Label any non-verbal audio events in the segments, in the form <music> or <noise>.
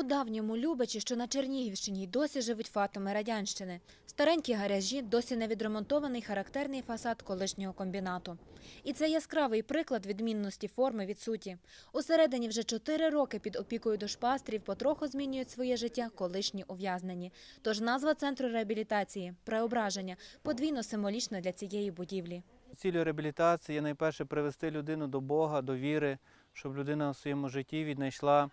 У давньому Любичі, що на Чернігівщині, досі живуть фатоми радянщини. Старенькі гаражі, досі не відремонтований характерний фасад колишнього комбінату. І це яскравий приклад відмінності форми від суті. Усередині вже чотири роки під опікою душпастрів потроху змінюють своє життя колишні ув'язнені. Тож назва центру реабілітації преображення подвійно символічна для цієї будівлі. Цілею реабілітації найперше привести людину до Бога, до віри, щоб людина в своєму житті віднайшла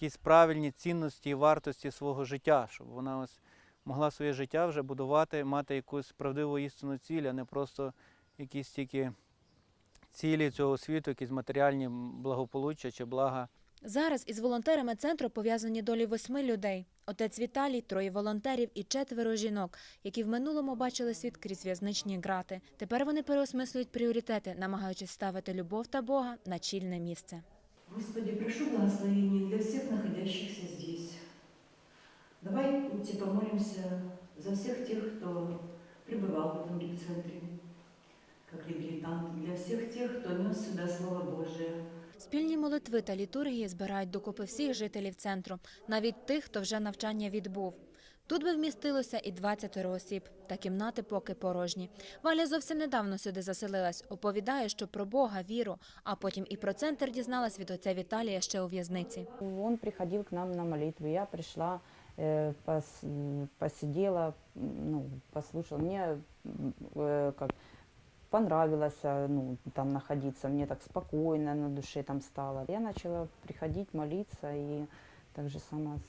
якісь правильні цінності і вартості свого життя, щоб вона ось могла своє життя вже будувати, мати якусь правдиву істинну ціль, а не просто якісь тільки цілі цього світу, якісь матеріальні благополуччя чи блага. Зараз із волонтерами центру пов'язані долі восьми людей. Отець Віталій, троє волонтерів і четверо жінок, які в минулому бачили світ крізь в'язничні грати. Тепер вони переосмислюють пріоритети, намагаючись ставити любов та Бога на чільне місце. Господи, прошу благословения для всех находящихся здесь. Давайте помолимся за всех тех, кто пребывал в этом центре, как реабилитант, для всех тех, кто нес сюда Слово Божие. Спільні молитви та літургії збирають докупи всіх жителів центру, навіть тих, хто вже навчання відбув. Тут би вмістилося і 20 осіб, та кімнати поки порожні. Валя зовсім недавно сюди заселилась. Оповідає, що про Бога, віру, а потім і про центр дізналась від отця Віталія ще у в'язниці. Он приходил к нам на молитву. Я пришла, э, пос- м, посидела, м, ну, послушала. Мне м, э, как понравилось э, ну, там находиться. Мне так спокойно на душе там стало. Я начала приходить, молиться и также сама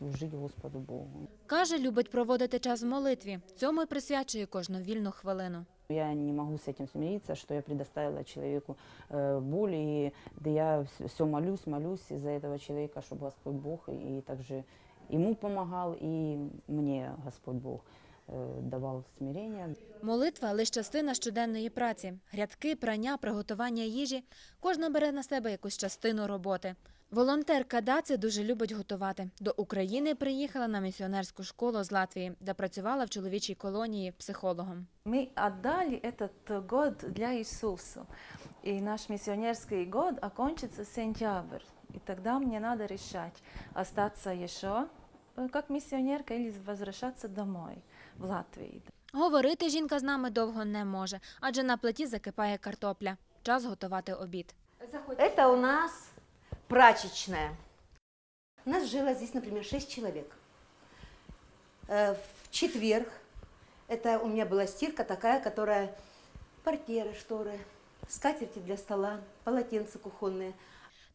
служить Господу Богу. Каже, любить проводити час в молитві. Цьому й присвячує кожну вільну хвилину. Я не могу с этим смириться, что я предоставила человеку э, боль, и да я все молюсь, молюсь из-за этого человека, чтобы Господь Бог и также ему помогал, и мне Господь Бог э, давал смирение. Молитва лише частина щоденної праці. Грядки, прання, приготування їжі. Кожна бере на себе якусь частину роботи. Волонтерка Даци дуже любить готувати. До України приїхала на місіонерську школу з Латвії, де працювала в чоловічій колонії психологом. Мы отдали этот год для Иисусу. И наш миссионерский год окончится в сентябрь. И тогда мне надо решать, остаться еще э, как миссионерка или возвращаться домой, в Латвию. Говорити жінка з нами довго не може, адже на плиті закипає картопля. Час готувати обід. Это у нас прачечная. У нас жило здесь, например, 6 человек. Э, В четверг это у меня была стирка такая, которая портьеры, шторы, скатерти для стола, полотенца кухонные.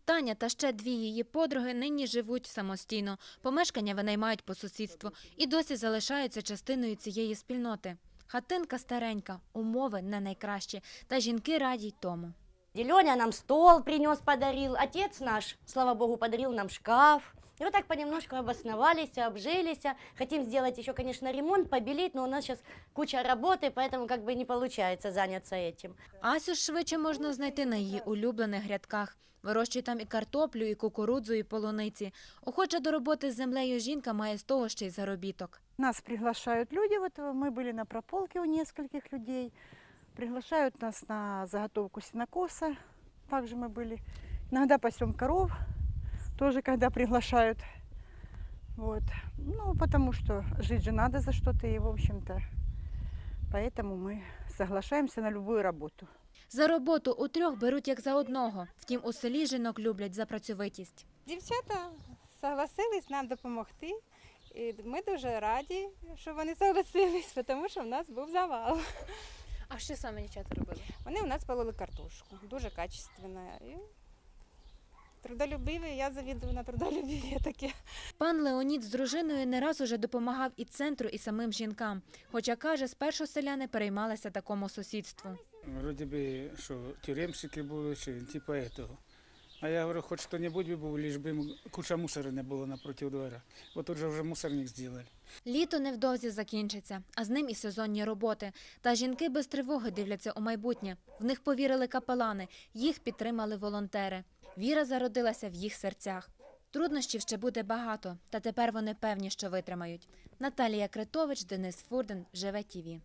Таня та ще дві її подруги нині живуть самостійно. Помешкання винаймають по сусідству і досі залишаються частиною цієї спільноти. Хатинка старенька, умови не найкращі, та жінки раді й тому. Леня нам стол принес, подарил. Отец наш, слава богу, подарил нам шкаф. И вот так понемножку обосновались, обжились. Хотим сделать еще, конечно, ремонт, побелить, но у нас сейчас куча работы, поэтому как бы не получается заняться этим. Асю ж швидше можна знайти на її улюблених грядках. Вирощує там і картоплю, і кукурудзу, і полуниці. Охоча до роботи з землею жінка має з того ще й заробіток. Нас приглашают люди, вот э, мы были на прополке у нескольких людей, приглашают нас на заготовку сенокоса, также мы были. Иногда пасем коров, тоже когда приглашают. Вот. Ну, потому что жить же надо за что-то, и, в общем-то, поэтому мы соглашаемся на любую работу. За роботу у трьох беруть як за одного. Втім, у селі жінок люблять за працьовитість. Дівчата согласились нам допомогти. І ми дуже раді, що вони согласились, <laughs> тому що в нас був завал. А що саме дівчата робили? Вони у нас палили картошку, дуже качественна. І трудолюбиві, я завідую на трудолюбиві таке. Пан Леонід з дружиною не раз уже допомагав і центру, і самим жінкам. Хоча каже, спершу селяни переймалися такому сусідству. Вроді би, що тюремщики були, чи типу этого. А я говорю, хоч хто-небудь би був, лиш би куча мусора не було напроти двора. От тут же вже мусорник зробили. Літо невдовзі закінчиться, а з ним і сезонні роботи. Та жінки без тривоги дивляться у майбутнє. В них повірили капелани, їх підтримали волонтери. Віра зародилася в їх серцях. Труднощів ще буде багато, та тепер вони певні, що витримають. Наталія Критович, Денис Фурден, Живе ТІВІ.